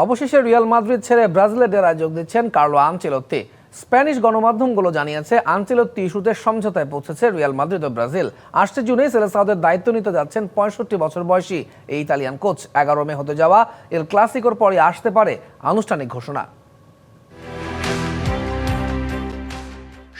অবশেষে Real Madrid ছেড়ে ব্রাজিলের ডেরায় যোগ দিচ্ছেন কার্লো আনচেলত্তি। স্প্যানিশ গণমাধ্যমগুলো জানিয়েছে, আনচেলত্তি ইস্যুতে সমঝোতায় পৌঁছেছে রিয়াল মাদ্রিদ ও ব্রাজিল। আসছে জুনে সেলেসাউদের দায়িত্ব নিতে যাচ্ছেন পঁয়ষট্টি বছর বয়সী এই ইতালিয়ান কোচ। এগারো মে হতে যাওয়া এর ক্লাসিকর পরে আসতে পারে আনুষ্ঠানিক ঘোষণা।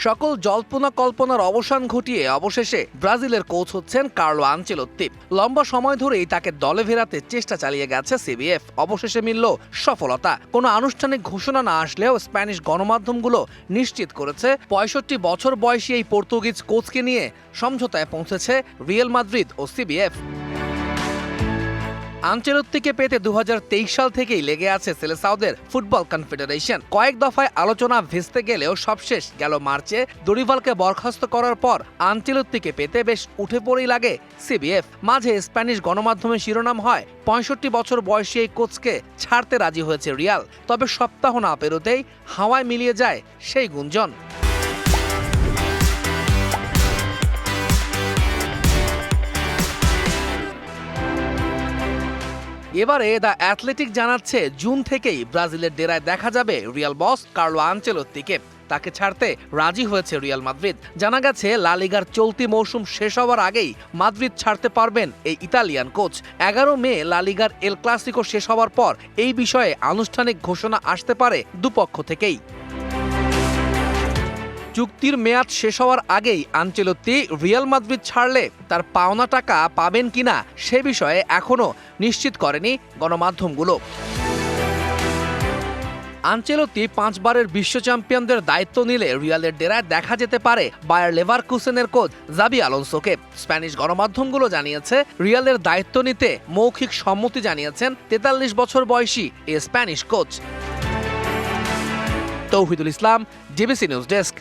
সকল জল্পনা কল্পনার অবসান ঘটিয়ে অবশেষে ব্রাজিলের কোচ হচ্ছেন কার্লো আনচেলত্তি লম্বা সময় ধরেই তাকে দলে ফেরাতে চেষ্টা চালিয়ে গেছে সিবিএফ। অবশেষে মিলল সফলতা। কোনো আনুষ্ঠানিক ঘোষণা না আসলেও স্প্যানিশ গণমাধ্যমগুলো নিশ্চিত করেছে, পঁয়ষট্টি বছর বয়সী এই পর্তুগিজ কোচকে নিয়ে সমঝোতায় পৌঁছেছে রিয়েল মাদ্রিদ ও সিবিএফ। আঞ্চলত্তিকে পেতে দু হাজার তেইশ সাল থেকেই লেগে আছে সেলেসাউদের ফুটবল কনফেডারেশন। কয়েক দফায় আলোচনা ভেস্তে গেলেও সবশেষ গেল মার্চে দরিভালকে বরখাস্ত করার পর আঞ্চলত্তিকে পেতে বেশ উঠে পড়েই লাগে সিবিএফ। মাঝে স্প্যানিশ গণমাধ্যমের শিরোনাম হয়, পঁয়ষট্টি বছর বয়সী এই কোচকে ছাড়তে রাজি হয়েছে রিয়াল। তবে সপ্তাহ না পেরোতেই হাওয়ায় মিলিয়ে যায় সেই গুঞ্জন। এবারে দ্য অ্যাথলেটিক জানাচ্ছে জুন থেকেই ব্রাজিলের ডেরায় দেখা যাবে রিয়াল বস কার্লো আনচেলত্তিকে। তাকে ছাড়তে রাজি হয়েছে রিয়াল মাদ্রিদ। জানা গেছে লালিগার চলতি মৌসুম শেষ হওয়ার আগেই মাদ্রিদ ছাড়তে পারবেন এই ইতালিয়ান কোচ। এগারো মে লালিগার এল ক্লাসিকো শেষ হওয়ার পর এই বিষয়ে আনুষ্ঠানিক ঘোষণা আসতে পারে দুপক্ষ থেকেই। চুক্তির মেয়াদ শেষ হওয়ার আগেই আঞ্চেলত্তি রিয়াল মাদ্রিদ ছাড়লে তার পাওনা টাকা পাবেন কিনা সে বিষয়ে এখনও নিশ্চিত করেনি গণমাধ্যমগুলো। আঞ্চেলত্তি পাঁচবারের বিশ্ব চ্যাম্পিয়নদের দায়িত্ব নিলে রিয়ালের ডেরায় দেখা যেতে পারে বায়ার লেভার কুসেনের কোচ জাবি আলোনসোকে। স্প্যানিশ গণমাধ্যমগুলো জানিয়েছে, রিয়ালের দায়িত্ব নিতে মৌখিক সম্মতি জানিয়েছেন তেতাল্লিশ বছর বয়সী এ Spanish coach. Tauhidul Islam, DBC news desk.